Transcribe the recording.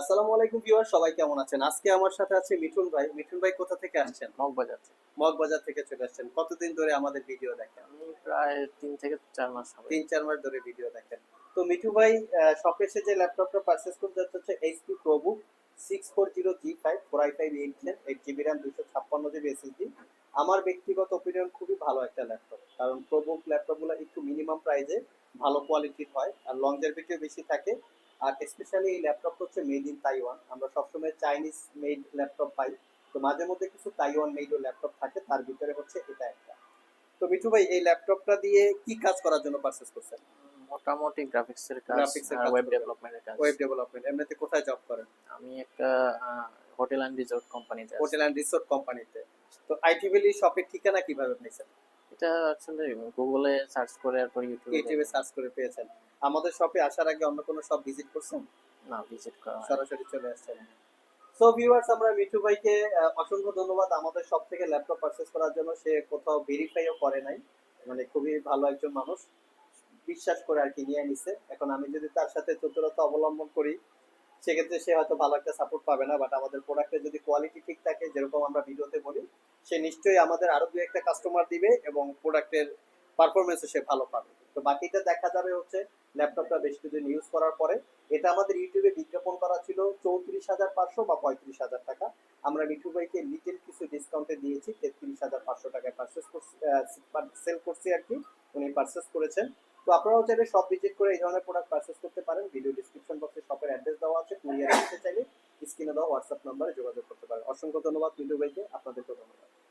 আসসালামু আলাইকুম ভিউয়ার সবাই কেমন আছেন? আজকে আমার সাথে আছে মিঠুন ভাই। মিঠুন ভাই কোথা থেকে আসছেন? মগবাজার। মগবাজার থেকে চলে আসছেন। কতদিন ধরে আমাদের ভিডিও দেখেন? প্রায় তিন থেকে চার মাস হবে। তিন চার মাস ধরে ভিডিও দেখেন। তো মিঠু ভাই শপে এসে যে ল্যাপটপটা পারচেস করতে যাচ্ছে হচ্ছে HP probook six four zero G five four I five gen eight GB RAM দুশো ছাপ্পান্ন জিবি এসএসডি আমার ব্যক্তিগত অপিনিয়ন খুবই ভালো একটা ল্যাপটপ কারণ প্রোবুক ল্যাপটপগুলো একটু মিনিমাম প্রাইসে ভালো কোয়ালিটির হয় আর লংজারভিটিও বেশি থাকে। আর স্পেশালি এই ল্যাপটপটা হচ্ছে মেড ইন তাইওয়ান আমরা সবসময় চাইনিজ মেড ল্যাপটপ পাই। তো মাঝে মধ্যে কিছু তাইওয়ান মেডও ল্যাপটপ থাকে তার ভিতরে হচ্ছে এটা একটা। তো মিঠু ভাই এই ল্যাপটপটা দিয়ে কি কাজ করার জন্য পারচেস করছেন? মোটামুটি গ্রাফিক্স এর কাজ Graphics এর ওয়েব। ডেভেলপমেন্টের কাজ। ওয়েব ডেভেলপমেন্ট এমনিতে কোথায় জব করেন? আমি একটা হোটেল এন্ড রিসোর্ট কোম্পানিতে হোটেল অ্যান্ড রিসোর্ট কোম্পানিতে তো। আইটি ভ্যালি শপের ঠিকানা কীভাবে পেয়েছেন এটা আসলে গুগলে সার্চ করে আর ইউটিউবে ইউটিউবে সার্চ করে পেয়েছেন। আমাদের শপে আসার আগে অন্য কোনো শপ ভিজিট করছেন? না ভিজিট করা সরাসরি চলে আসছেন। সো ভিউয়ার্স আমরা মিঠু ভাইকে অসংখ্য ধন্যবাদ। আমাদের সব থেকে ল্যাপটপ পারচেস করার জন্য সে কোথাও ভেরিফাইও করে নাই। মানে খুবই ভালো একজন মানুষ। বিশ্বাস করে আর কি নিয়ে নিছে। এখন আমি যদি তার সাথে চতুরতা অবলম্বন করি সেক্ষেত্রে সে হয়তো ভালো একটা সাপোর্ট পাবে না। বাট আমাদের প্রোডাক্টের যদি কোয়ালিটি ঠিক থাকে যেরকম আমরা ভিডিওতে বলি সে নিশ্চয়ই আমাদের আরও দু একটা কাস্টমার দিবে এবং প্রোডাক্টের পারফরমেন্সও সে ভালো পাবে। তো বাকিটা দেখা যাবে হচ্ছে ল্যাপটপটা বেশ কিছুদিন ইউজ করার পরে। এটা আমাদের ইউটিউবে বিজ্ঞাপন করা ছিল চৌত্রিশ হাজার পাঁচশো বা পঁয়ত্রিশ হাজার টাকা। আমরা মিঠু ভাইকে লিটিল কিছু ডিসকাউন্টে দিয়েছি, তেত্রিশ হাজার পাঁচশো টাকায় পারচেস করছি সেল করছি আর কি। উনি পারচেস করেছেন। তো আপনারাও চাইলে সব ভিজিট করে এই ধরনের প্রোডাক্ট পারচেস করতে পারেন। ভিডিও ডিসক্রিপশন বক্সে হোয়াটসঅ্যাপ নাম্বারে যোগাযোগ করতে পারেন। অসংখ্য ধন্যবাদ মিন্টু ভাইকে। আপনাদেরকে ধন্যবাদ।